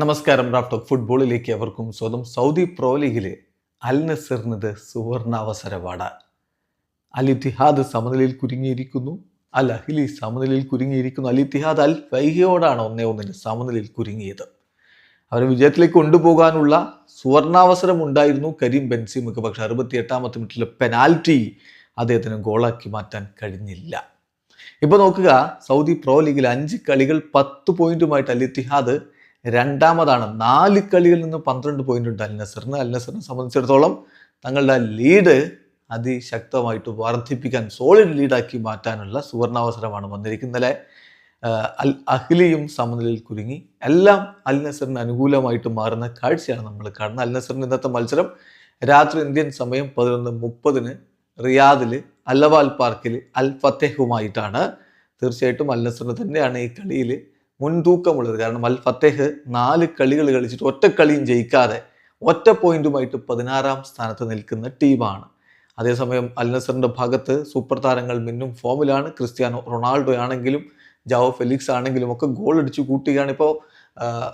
നമസ്കാരം റാഫ്റ്റോക്ക് ഫുട്ബോളിലേക്ക് അവർക്കും സ്വന്തം സൗദി പ്രോ ലീഗിലെ അൽ നസറിനത് സുവർണ അവസരമാണ് അൽ ഇത്തിഹാദ് സമനിലയിൽ കുരുങ്ങിയിരിക്കുന്നു. അൽ അഹിലി സമനിലയിൽ കുരുങ്ങിയിരിക്കുന്നു. അൽ ഇത്തിഹാദ് അൽ ഫൈഹിയോടാണ് ഒന്നേ ഒന്നിന് സമനിലയിൽ കുരുങ്ങിയത്. അവരെ വിജയത്തിലേക്ക് കൊണ്ടുപോകാനുള്ള സുവർണാവസരം ഉണ്ടായിരുന്നു കരീം ബെൻസിമുക്ക്. പക്ഷെ അറുപത്തി എട്ടാമത്തെ മിനിറ്റിലെ പെനാൽറ്റി അദ്ദേഹത്തിന് ഗോളാക്കി മാറ്റാൻ കഴിഞ്ഞില്ല. ഇപ്പൊ നോക്കുക സൗദി പ്രോ ലീഗിൽ അഞ്ച് കളികൾ പത്ത് പോയിന്റുമായിട്ട് അൽ ഇത്തിഹാദ് രണ്ടാമതാണ് നാല് കളികളിൽ നിന്ന് പന്ത്രണ്ട് പോയിന്റ് ഉണ്ട് അൽ നസറിന് അൽ നസറിനെ സംബന്ധിച്ചിടത്തോളം തങ്ങളുടെ ലീഡ് അതിശക്തമായിട്ട് വർദ്ധിപ്പിക്കാൻ സോളിഡ് ലീഡാക്കി മാറ്റാനുള്ള സുവർണാവസരമാണ് വന്നിരിക്കുന്നത് അൽ അഹ്ലിയും സമനിലയിൽ കുരുങ്ങി. എല്ലാം അൽ നസറിന് അനുകൂലമായിട്ട് മാറുന്ന കാഴ്ചയാണ് നമ്മൾ കാണുന്നത്. അൽ നസറിന് ഇന്നത്തെ മത്സരം രാത്രി ഇന്ത്യൻ സമയം പതിനൊന്ന് മുപ്പതിന് റിയാദിൽ അല്ലവാൽ പാർക്കിൽ അൽ ഫത്തേഹുമായിട്ടാണ്. തീർച്ചയായിട്ടും അൽ നസറിന് തന്നെയാണ് ഈ കളിയിൽ മുൻതൂക്കമുള്ളത്. കാരണം അൽ ഫത്തേഹ് നാല് കളികൾ കളിച്ചിട്ട് ഒറ്റ കളിയും ജയിക്കാതെ ഒറ്റ പോയിന്റുമായിട്ട് പതിനാറാം സ്ഥാനത്ത് നിൽക്കുന്ന ടീമാണ്. അതേസമയം അൽ നസറിന്റെ ഭാഗത്ത് സൂപ്പർ താരങ്ങൾ മിന്നും ഫോമിലാണ്. ക്രിസ്ത്യാനോ റൊണാൾഡോ ആണെങ്കിലും ജാവോ ഫെലിക്സ് ആണെങ്കിലും ഒക്കെ ഗോൾ അടിച്ചു കൂട്ടുകയാണ്. ഇപ്പോൾ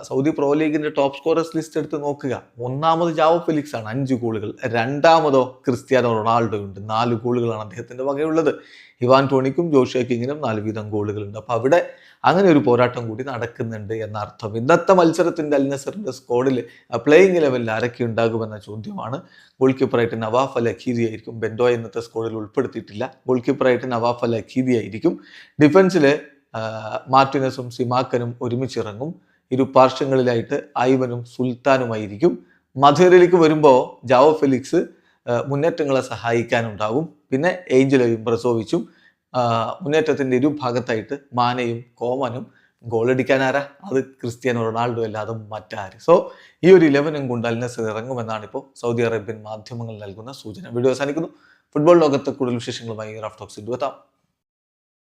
സൗദി പ്രോ ലീഗിന്റെ ടോപ്പ് സ്കോറേഴ്സ് ലിസ്റ്റ് എടുത്ത് നോക്കുക. ഒന്നാമത് ജാവോ ഫിലിക്സ് ആണ്. അഞ്ച് ഗോളുകൾ. രണ്ടാമതോ ക്രിസ്ത്യാനോ റൊണാൾഡോ ഉണ്ട്. നാല് ഗോളുകളാണ് അദ്ദേഹത്തിന്റെ വകയുള്ളത്. ഇവാൻ ടോണിക്കും ജോഷിയ കിങ്ങിനും നാല് വീതം ഗോളുകളുണ്ട്. അപ്പൊ അവിടെ അങ്ങനെ ഒരു പോരാട്ടം കൂടി നടക്കുന്നുണ്ട് എന്ന അർത്ഥം. ഇന്നത്തെ മത്സരത്തിന്റെ അൽനസറിന്റെ സ്കോഡിൽ പ്ലേയിങ് ലെവലിൽ ആരൊക്കെ ഉണ്ടാകുമെന്ന ചോദ്യമാണ്. ഗോൾ കീപ്പറായിട്ട് നവാഫ് അൽ അഖീദി ആയിരിക്കും. ബെൻഡോ ഇന്നത്തെ സ്കോഡിൽ ഉൾപ്പെടുത്തിയിട്ടില്ല. ഗോൾ കീപ്പറായിട്ട് നവാഫ് അൽ അഖീദി ആയിരിക്കും. ഡിഫൻസിൽ മാർട്ടിനസും സിമാക്കനും ഒരുമിച്ചിറങ്ങും. ഇരു പാർശ്വങ്ങളിലായിട്ട് ഐവനും സുൽത്താനുമായിരിക്കും. മധുരയിലേക്ക് വരുമ്പോൾ ജാവോ ഫെലിക്സ് മുന്നേറ്റങ്ങളെ സഹായിക്കാനുണ്ടാവും. പിന്നെ ഏഞ്ചലയും പ്രസോവിച്ചും മുന്നേറ്റത്തിന്റെ ഇരു ഭാഗത്തായിട്ട് മാനയും കോമനും ഗോളടിക്കാനാരാ? അത് ക്രിസ്ത്യാനോ റൊണാൾഡോ അല്ലാതെ മറ്റാര്. സോ ഈ ഒരു ഇലവനും കൊണ്ട് അൽനസർ ഇറങ്ങുമെന്നാണ് ഇപ്പോൾ സൗദി അറേബ്യൻ മാധ്യമങ്ങൾ നൽകുന്ന സൂചന. വീഡിയോ അവസാനിക്കുന്നു. ഫുട്ബോൾ ലോകത്തെ കൂടുതൽ വിശേഷങ്ങളുമായി റാഫ് ടോക്സ് എത്താം.